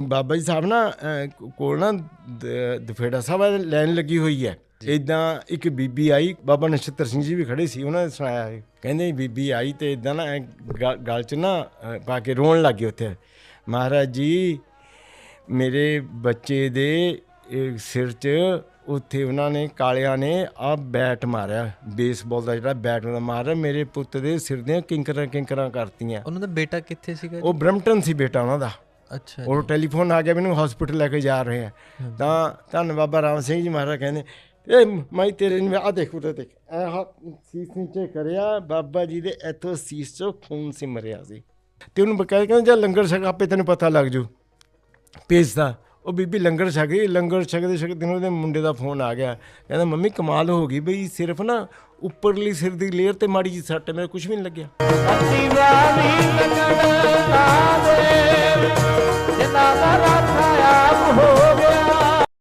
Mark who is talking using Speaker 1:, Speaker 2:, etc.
Speaker 1: ਬਾਬਾ ਜੀ ਸਾਹਿਬ ਨਾ ਕੋਲ ਨਾ ਦਫੇੜਾ ਸਾਹਿਬ ਲਾਈਨ ਲੱਗੀ ਹੋਈ ਹੈ। ਇਦਾਂ ਇੱਕ ਬੀਬੀ ਆਈ ਬਾਬਾ ਨਛੱਤਰ ਸਿੰਘ ਜੀ ਵੀ ਖੜੇ ਸੀ ਉਹਨਾਂ ਨੇ ਸੁਣਾਇਆ। ਕਹਿੰਦੇ ਬੀਬੀ ਆਈ ਤੇ ਇਦਾਂ ਨਾ ਗਲ ਚ ਨਾ ਪਾ ਕੇ ਰੋਣ ਲੱਗ ਗਏ ਉੱਥੇ। ਮਹਾਰਾਜ ਜੀ ਮੇਰੇ ਬੱਚੇ ਦੇ ਸਿਰ 'ਚ ਉੱਥੇ ਉਹਨਾਂ ਨੇ ਕਾਲਿਆਂ ਨੇ ਆ ਬੈਟ ਮਾਰਿਆ। ਬੇਸਬਾਲ ਦਾ ਜਿਹੜਾ ਬੈਟ ਉਹਨਾਂ ਮਾਰਿਆ ਮੇਰੇ ਪੁੱਤ ਦੇ ਸਿਰ ਦੀਆਂ ਕਿੰਕਰਾਂ ਕਿੰਕਰਾਂ ਕਰਤੀਆਂ।
Speaker 2: ਉਹਨਾਂ ਦਾ ਬੇਟਾ ਕਿੱਥੇ ਸੀਗਾ
Speaker 1: ਉਹ ਬ੍ਰਮਟਨ ਸੀ ਬੇਟਾ ਉਹਨਾਂ ਦਾ।
Speaker 2: ਅੱਛਾ
Speaker 1: ਉਹ ਟੈਲੀਫੋਨ ਆ ਗਿਆ ਮੈਨੂੰ ਹਸਪੀਟਲ ਲੈ ਕੇ ਜਾ ਰਹੇ ਆ। ਤਾਂ ਧੰਨ ਬਾਬਾ ਰਾਮ ਸਿੰਘ ਜੀ ਮਹਾਰਾਜ ਕਹਿੰਦੇ ਇਹ ਮੈਂ ਤੇਰੇ ਨੂੰ ਆ ਦੇਖ ਉਰੇ ਦੇਖ। ਇਹ ਸੀਸ ਨੀਚੇ ਕਰਿਆ ਬਾਬਾ ਜੀ ਦੇ ਇੱਥੋਂ ਸੀਸ ਚੋਂ ਖੂਨ ਸਿਮਰਿਆ ਸੀ। ਤੇ ਉਹਨੂੰ ਬਕਾਇਆ ਕਹਿੰਦੇ ਜਾਂ ਲੰਗਰ ਛਕ ਆਪੇ ਤੈਨੂੰ ਪਤਾ ਲੱਗ ਜੂ। ਭੇਜਦਾ ਉਹ ਬੀਬੀ ਲੰਗਰ ਛਕ ਗਈ ਲੰਗਰ ਛਕਦੇ ਛਕਦੇ ਨੂੰ ਉਹਦੇ ਮੁੰਡੇ ਦਾ ਫੋਨ ਆ ਗਿਆ। ਕਹਿੰਦਾ ਮੰਮੀ ਕਮਾਲ ਹੋ ਗਈ ਬਈ ਸਿਰਫ ਨਾ ਉੱਪਰਲੀ ਸਿਰ ਦੀ ਲੇਅਰ ਤੇ ਮਾੜੀ ਜੀ ਸੱਟ ਮੇਰੇ ਕੁਝ ਵੀ ਨਹੀਂ ਲੱਗਿਆ।
Speaker 3: ਅੱਤੀ ਵਾਲੀ ਲੱਗਣ। ਨਾ ਦੇ ਜਿਨ੍ਹਾਂ ਦਾ ਰੱਬ